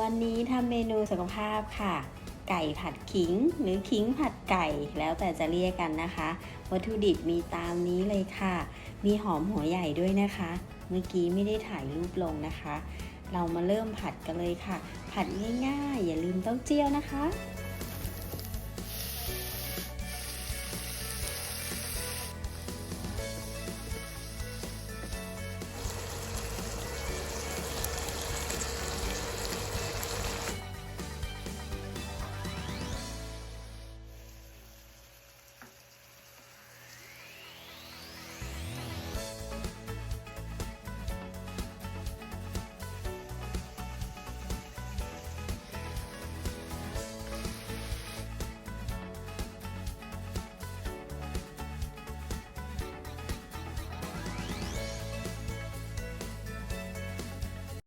วันนี้ทำเมนูสุขภาพค่ะ ไก่ผัดขิง หรือขิงผัดไก่แล้วแต่จะเรียกกันนะคะ วัตถุดิบมีตามนี้เลยค่ะ มีหอมหัวใหญ่ด้วยนะคะ เมื่อกี้ไม่ได้ถ่ายรูปลงนะคะ เรามาเริ่มผัดกันเลยค่ะ ผัดง่ายๆ อย่าลืมเต้าเจี้ยวนะคะ